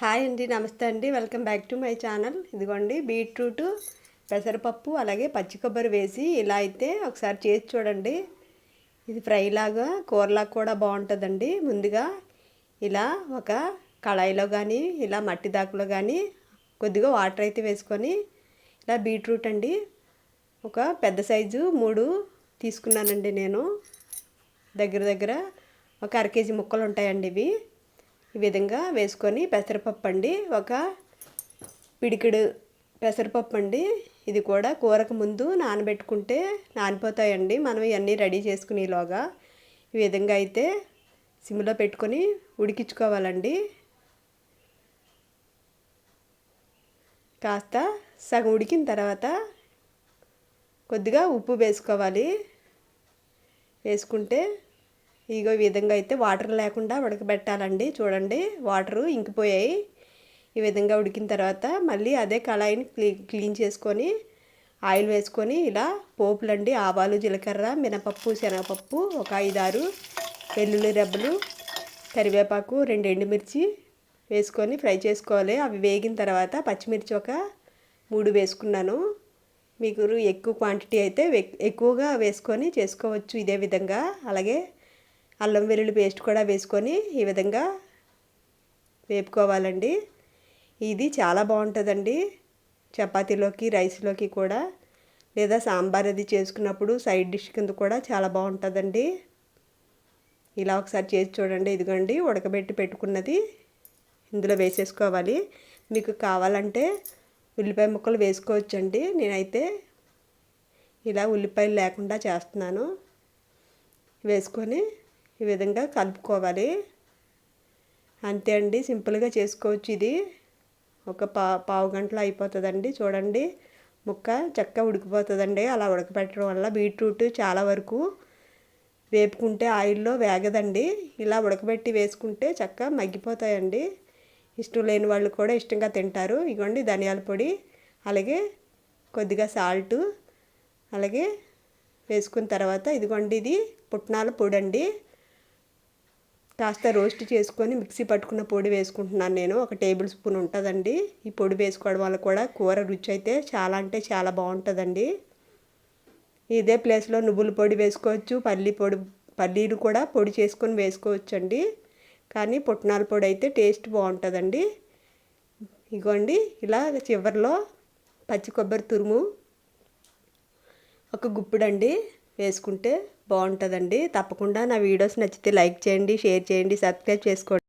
Hi అండి నమస్తే అండి. Welcome back to my channel. ఇదిగోండి బీట్రూట్ పెసరపప్పు అలాగే పచ్చి కొబ్బరి వేసి ఇలా అయితే ఒకసారి చేసి చూడండి. ఇది ఫ్రైలాగా కూరలాగా కూడా బాగుంటుందండి. ముందుగా ఇలా ఒక కళాయిలో కానీ ఇలా మట్టి దాకులో కానీ కొద్దిగా వాటర్ అయితే వేసుకొని ఇలా బీట్రూట్ అండి. ఒక పెద్ద సైజు మూడు తీసుకున్నానండి నేను. దగ్గర దగ్గర ఒక అర కేజీ ముక్కలు ఉంటాయండి ఇవి. ఈ విధంగా వేసుకొని పెసరపప్పు అండి ఒక పిడికిడు పెసరపప్పు అండి. ఇది కూడా కూరకు ముందు నానబెట్టుకుంటే నానిపోతాయండి. మనం ఇవన్నీ రెడీ చేసుకునేలోగా ఈ విధంగా అయితే సిమ్లో పెట్టుకొని ఉడికించుకోవాలండి. కాస్త సగం ఉడికిన తర్వాత కొద్దిగా ఉప్పు వేసుకోవాలి. వేసుకుంటే ఇగో ఈ విధంగా అయితే వాటర్ లేకుండా ఉడకబెట్టాలండి. చూడండి వాటరు ఇంకిపోయాయి. ఈ విధంగా ఉడికిన తర్వాత మళ్ళీ అదే కళాయిని క్లీన్ చేసుకొని ఆయిల్ వేసుకొని ఇలా పోపులండి ఆవాలు జీలకర్ర మినపప్పు శనగపప్పు ఒక ఐదారు వెల్లుల్లి రెబ్బలు కరివేపాకు రెండు ఎండుమిర్చి వేసుకొని ఫ్రై చేసుకోవాలి. అవి వేగిన తర్వాత పచ్చిమిర్చి ఒక మూడు వేసుకున్నాను. మీకు ఎక్కువ క్వాంటిటీ అయితే ఎక్కువగా వేసుకొని చేసుకోవచ్చు ఇదే విధంగా. అలాగే అల్లం వెల్లుల్లి పేస్ట్ కూడా వేసుకొని ఈ విధంగా వేపుకోవాలండి. ఇది చాలా బాగుంటుందండి. చపాతీలోకి రైస్లోకి కూడా లేదా సాంబార్ అది చేసుకున్నప్పుడు సైడ్ డిష్ కింద కూడా చాలా బాగుంటుందండి. ఇలా ఒకసారి చేసి చూడండి. ఇదిగోండి ఉడకబెట్టి పెట్టుకున్నది ఇందులో వేసేసుకోవాలి. మీకు కావాలంటే ఉల్లిపాయ ముక్కలు వేసుకోవచ్చండి. నేనైతే ఇలా ఉల్లిపాయలు లేకుండా చేస్తున్నాను. వేసుకొని ఈ విధంగా కలుపుకోవాలి. అంతే అండి సింపుల్గా చేసుకోవచ్చు ఇది. ఒక పా పావు గంటలో అయిపోతుందండి చూడండి. ముక్క చక్కగా ఉడికిపోతుందండి అలా ఉడకపెట్టడం వల్ల బీట్రూట్ చాలా వరకు వేపుకుంటే ఆయిల్లో వేగదండి. ఇలా ఉడకబెట్టి వేసుకుంటే చక్కగా మగ్గిపోతాయండి. ఇష్టం లేని వాళ్ళు కూడా ఇష్టంగా తింటారు. ఇగోండి ధనియాల పొడి అలాగే కొద్దిగా సాల్టు అలాగే వేసుకున్న తర్వాత ఇదిగోండి ఇది పుట్నాల పొడి అండి కాస్త రోస్ట్ చేసుకొని మిక్సీ పట్టుకున్న పొడి వేసుకుంటున్నాను నేను. ఒక టేబుల్ స్పూన్ ఉంటుందండి. ఈ పొడి వేసుకోవడం వల్ల కూడా కూర రుచి అయితే చాలా అంటే చాలా బాగుంటుందండి. ఇదే ప్లేస్లో నువ్వుల పొడి వేసుకోవచ్చు పల్లి పొడి పల్లీలు కూడా పొడి చేసుకొని వేసుకోవచ్చు అండి కానీ పుట్నాల పొడి అయితే టేస్ట్ బాగుంటుందండి. ఇగోండి ఇలా చివరిలో పచ్చి కొబ్బరి తురుము ఒక గుప్పిడండి. వేసుకుంటే బాగుంటుందండి. తప్పకుండా నా వీడియోస్ నచ్చితే లైక్ చేయండి షేర్ చేయండి సబ్స్క్రైబ్ చేసుకోండి.